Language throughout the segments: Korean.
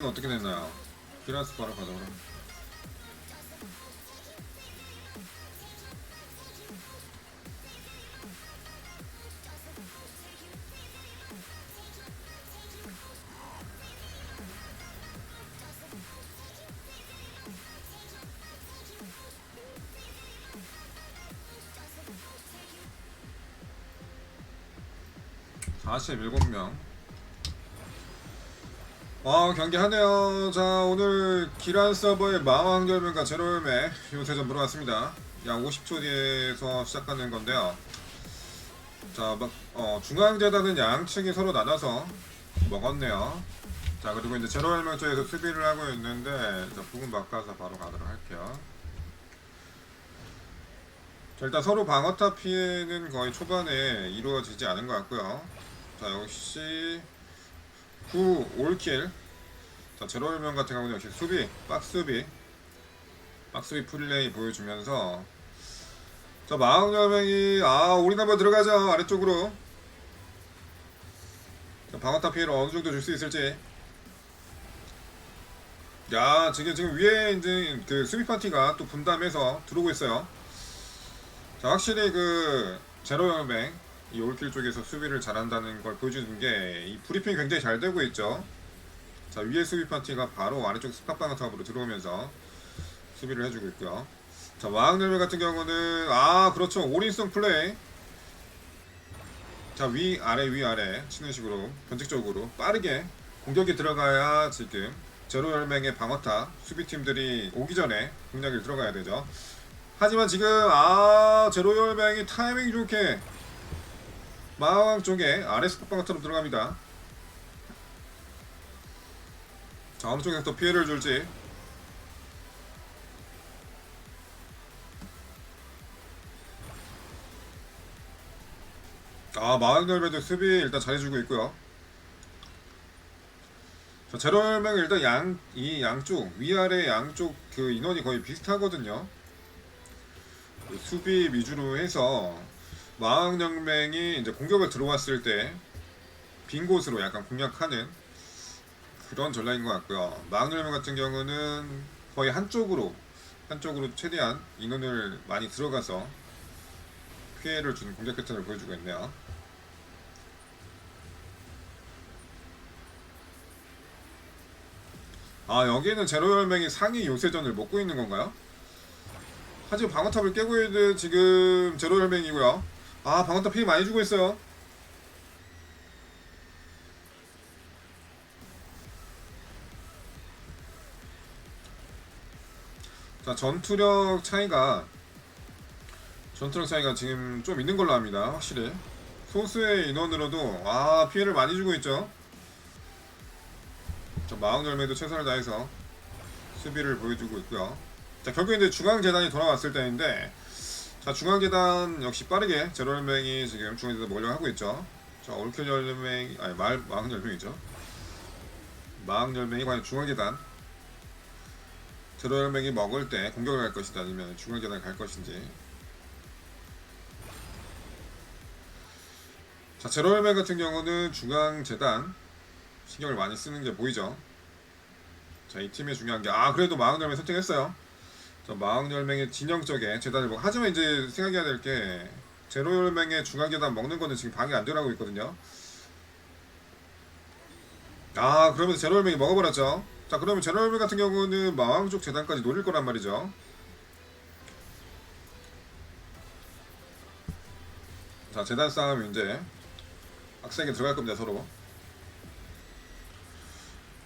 어떻게 됐나요? 기라스 바로 가져오라. (47명) 아 경기 하네요. 자 오늘 기란 서버의 마왕결면과 제로열매 요새전 들어왔습니다. 약 50초 뒤에서 시작하는 건데요. 자 막, 어, 중앙재단은 양측이 서로 나눠서 먹었네요. 자 그리고 이제 제로열매 쪽에서 수비를 하고 있는데 자 부분 바꿔서 바로 가도록 할게요. 자 일단 서로 방어타 피해는 거의 초반에 이루어지지 않은 것 같고요. 자 역시 후 올킬. 자 제로일명 같은 경우는 역시 수비 박수비. 박수비 플레이 보여주면서. 자 마흔여명이 아 한번 들어가죠 아래쪽으로. 자, 방어타 피해를 어느 정도 줄 수 있을지. 야 지금 지금 위에 이제 그 수비 파티가 또 분담해서 들어오고 있어요. 자 확실히 그 제로열맹 이 올킬 쪽에서 수비를 잘한다는 걸 보여주는 게 이 브리핑이 굉장히 잘 되고 있죠. 자 위에 수비 파티가 바로 아래쪽 스팟방어탑으로 들어오면서 수비를 해주고 있고요. 자 와학ner벨 같은 경우는 아 그렇죠 올인성 플레이. 자 위 아래 위 아래 치는 식으로 변칙적으로 빠르게 공격이 들어가야 지금 제로 열맹의 방어탑 수비팀들이 오기 전에 공략이 들어가야 되죠. 하지만 지금 아 제로 열맹이 타이밍이 좋게 마왕 쪽에 아래 스팟방어탑으로 들어갑니다. 자 어느 쪽에서 더 피해를 줄지 아 마왕열매도 수비 일단 잘해주고 있고요. 자 제로열맹은 일단 양 이 양쪽 위아래 양쪽 그 인원이 거의 비슷하거든요. 그 수비 위주로 해서 마왕영맹이 이제 공격을 들어왔을 때 빈 곳으로 약간 공략하는 그런 전략인 것 같고요. 마왕영맹 같은 경우는 거의 한쪽으로 한쪽으로 최대한 인원을 많이 들어가서 피해를 주는 공격 패턴을 보여주고 있네요. 아 여기는 제로열맹이 상위 요새전을 먹고 있는 건가요? 하지만 방어탑을 깨고 있는 지금 제로열맹이고요. 아 방어탑 피해 많이 주고 있어요. 자 전투력 차이가 전투력 차이가 지금 좀 있는 걸로 압니다. 확실히 소수의 인원으로도 아 피해를 많이 주고 있죠. 저 마왕열매도 최선을 다해서 수비를 보여주고 있고요. 자 결국 이제 중앙 재단이 돌아왔을 때인데 자 중앙재단 역시 빠르게 제로열맹이 지금 중앙재단 먹으려고 하고 있죠. 자 올킬 열맹 아니 말 마왕열맹이죠. 마왕열맹이 과연 중앙재단 제로열맹이 먹을 때 공격을 갈 것이다 아니면 중앙재단 갈 것인지 자 제로열맹 같은 경우는 중앙 재단 신경을 많이 쓰는 게 보이죠. 자 이 팀의 중요한 게 아 그래도 마왕열맹 선택했어요. 저 마왕열맹의 진영 쪽에 재단을 먹. 하지만 이제 생각해야 될 게 제로열맹의 중앙 계단 먹는 거는 지금 방해 안 되라고 있거든요. 아 그러면서 제로열맹이 먹어버렸죠. 자 그러면 제로열맹 같은 경우는 마왕 쪽 재단까지 노릴 거란 말이죠. 자 재단 싸움 이제 빡세게 들어갈 겁니다 서로.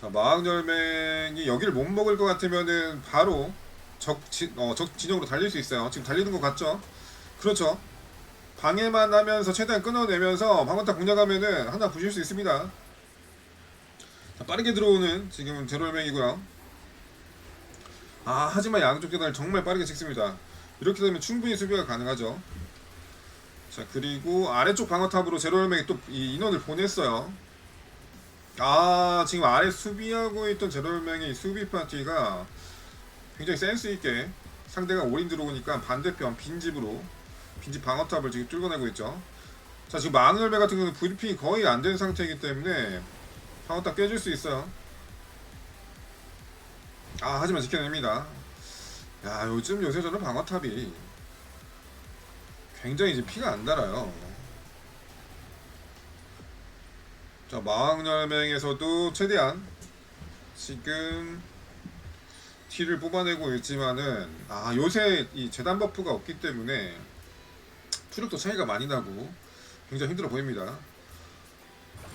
자 마왕열맹이 여기를 못 먹을 것 같으면은 바로 적, 지, 어, 적 진영으로 달릴 수 있어요. 지금 달리는 것 같죠? 그렇죠. 방해만 하면서 최대한 끊어내면서 방어탑 공략하면은 하나 부실 수 있습니다. 자, 빠르게 들어오는 지금은 제로열맹이고요. 아 하지만 양쪽 계단을 정말 빠르게 찍습니다. 이렇게 되면 충분히 수비가 가능하죠. 자 그리고 아래쪽 방어탑으로 제로열맹이 또이 인원을 보냈어요. 아 지금 아래 수비하고 있던 제로열맹의 수비 파티가 굉장히 센스 있게 상대가 올인 들어오니까 반대편 빈집으로 빈집 방어탑을 지금 뚫어내고 있죠. 자 지금 마늘배 같은 경우는 브리핑이 거의 안 된 상태이기 때문에 방어탑 깨질 수 있어요. 아 하지만 지켜냅니다. 야 요즘 요새 저는 방어탑이 굉장히 이제 피가 안 달아요. 자 마왕열맹에서도 최대한 지금 티를 뽑아내고 있지만은 아 요새 이 재단 버프가 없기 때문에 투력도 차이가 많이 나고 굉장히 힘들어 보입니다.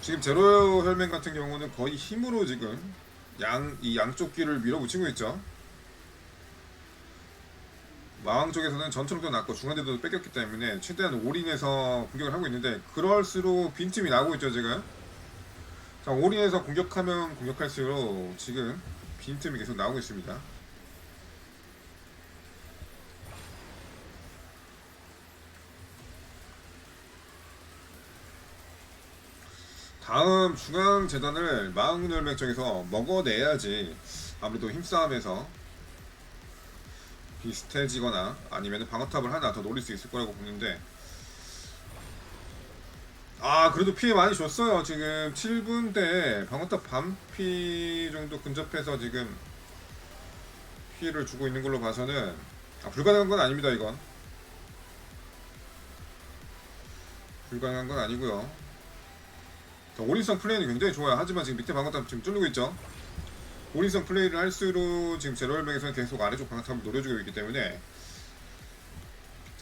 지금 제로 혈맹 같은 경우는 거의 힘으로 지금 양 이 양쪽 귀를 밀어붙이고 있죠. 마왕 쪽에서는 전투력도 낮고 중간대도 뺏겼기 때문에 최대한 올인해서 공격을 하고 있는데 그럴수록 빈틈이 나고 있죠 지금. 자 올인해서 공격하면 공격할수록 지금 빈틈이 계속 나오고 있습니다. 다음 중앙 재단을 마흔열명 쪽에서 먹어내야지 아무래도 힘싸움에서 비슷해지거나 아니면 방어탑을 하나 더 노릴 수 있을 거라고 보는데 아 그래도 피해 많이 줬어요. 지금 7분 때 방어탑 반피 정도 근접해서 지금 피해를 주고 있는 걸로 봐서는 아, 불가능한 건 아닙니다 이건. 불가능한 건 아니고요. 자, 올인성 플레이는 굉장히 좋아요. 하지만 지금 밑에 방어탑 지금 뚫리고 있죠? 올인성 플레이를 할수록 지금 제로얼맥에서는 계속 아래쪽 방어탑을 노려주고 있기 때문에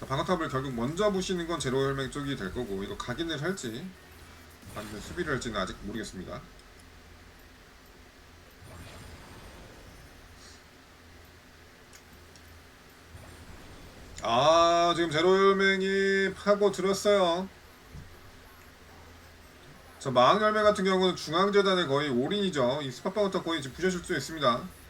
자, 방어탑을 결국 먼저 부시는 건 제로얼맥 쪽이 될 거고 이거 각인을 할지 아니면 수비를 할지는 아직 모르겠습니다. 아 지금 제로열맹이 파고 들었어요. 저 마왕열맹 같은 경우는 중앙재단의 거의 올인이죠. 이 스팟방어탑 거의 부셔질 수 있습니다.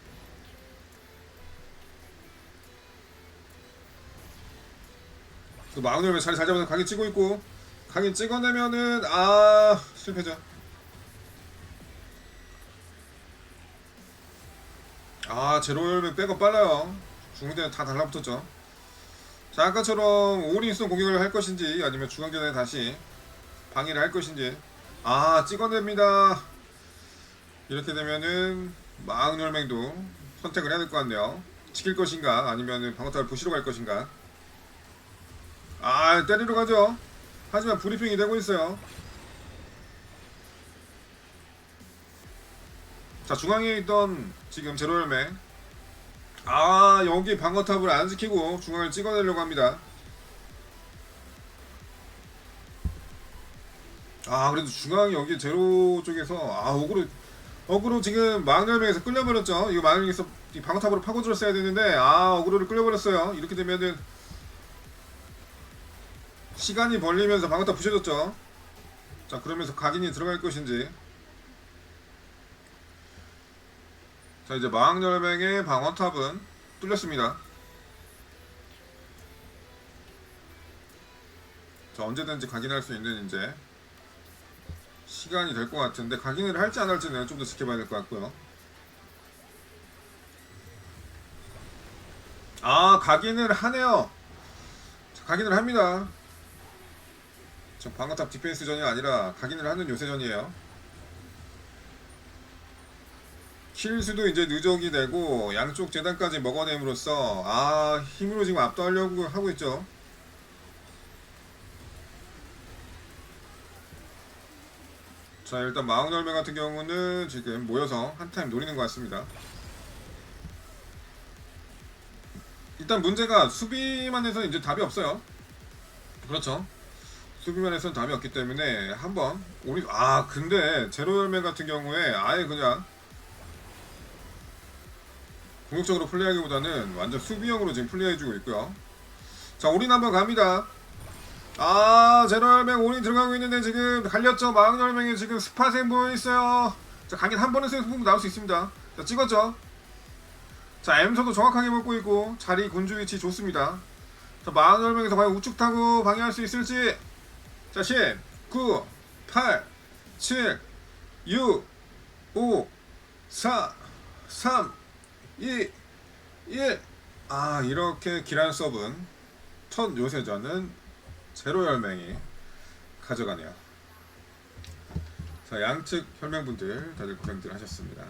그 마운을 자리 잘 잡아서 각인 찍고 있고 각인 찍어내면은 아 실패죠. 아 제로열면 백업 빨라요. 중대는 다 달라붙었죠. 자 아까처럼 올인성 공격을 할 것인지 아니면 중앙전에 다시 방해를 할 것인지 아 찍어냅니다. 이렇게 되면은 마운열맹도 선택을 해야 될 것 같네요. 지킬 것인가 아니면 방어탑을 부시러 갈 것인가. 아 때리러 가죠. 하지만 브리핑이 되고 있어요. 자 중앙에 있던 지금 제로열매 아 여기 방어탑을 안 지키고 중앙을 찍어내려고 합니다. 아 그래도 중앙 여기 제로 쪽에서 아 어그로 어그로 지금 망열맹에서 끌려버렸죠. 이거 망열맹에서 이 방어탑으로 파고들었어야 되는데 아 어그로를 끌려버렸어요. 이렇게 되면은 시간이 벌리면서 방어탑 부셔졌죠. 자 그러면서 각인이 들어갈 것인지. 자 이제 마왕열맹의 방어탑은 뚫렸습니다. 자 언제든지 각인할 수 있는 이제 시간이 될 것 같은데 각인을 할지 안 할지는 좀 더 지켜봐야 될 것 같고요. 아 각인을 하네요. 자, 각인을 합니다. 저 방어탑 디펜스전이 아니라 각인을 하는 요새전이에요. 킬수도 이제 누적이 되고 양쪽 재단까지 먹어냄으로써 아 힘으로 지금 압도하려고 하고 있죠. 자 일단 마흔열매 같은 경우는 지금 모여서 한 타임 노리는 것 같습니다. 일단 문제가 수비만 해서 이제 답이 없어요. 그렇죠. 수비면에서는 답이 없기 때문에 한번 우리 아 근데 제로 열맨 같은 경우에 아예 그냥 공격적으로 플레이하기보다는 완전 수비형으로 지금 플레이해주고 있고요. 자 올인 한번 갑니다. 아 제로 열맹 올인 들어가고 있는데 지금 갈렸죠. 마흔 열맹이 지금 스팟에 모여 있어요. 자 강인 한 번에 승부 나올 수 있습니다. 자 찍었죠. 자 M서도 정확하게 먹고 있고 자리 군주 위치 좋습니다. 자 마흔 열맹에서 과연 우측 타고 방해할 수 있을지 자, 10, 9, 8, 7, 6, 5, 4, 3, 2, 1. 아, 이렇게 기란 서브는 첫 요새전은 제로 열맹이 가져가네요. 자, 양측 혈맹분들 다들 고생들 하셨습니다.